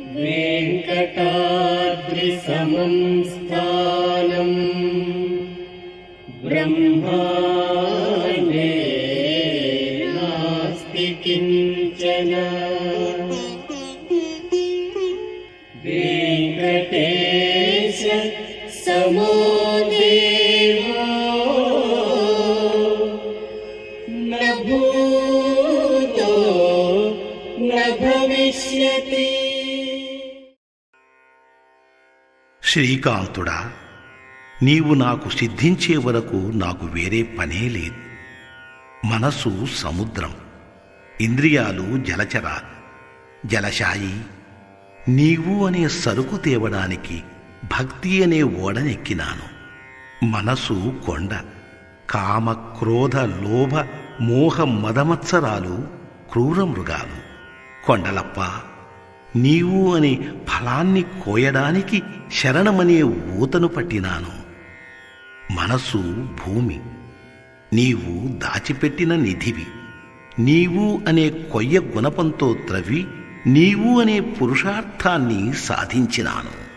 वेङ्कटाद्रिसमं स्थानम् ब्रह्माण्डे नास्ति किञ्चन। न भूतो न भविष्यति శ్రీకాంతుడా నీవు నాకు సిద్ధించే వరకు నాకు వేరే పనే లేదు. మనసు సముద్రం ఇంద్రియాలు జలచరాలు జలశాయి. నీవు అనే సరుకు తేవడానికి భక్తి అనే ఓడనెక్కినాను. మనసు కొండ కామ క్రోధ లోభ మోహ మదమత్సరాలు క్రూర మృగాలు. కొండలప్ప నీవు అనే ఫలాన్ని కోయడానికి శరణమనే ఊతను పట్టినాను. మనసు భూమి. నీవు దాచిపెట్టిన నిధివి. నీవు అనే కొయ్య గుణపంతో త్రవి నీవు అనే పురుషార్థాన్ని సాధించినాను.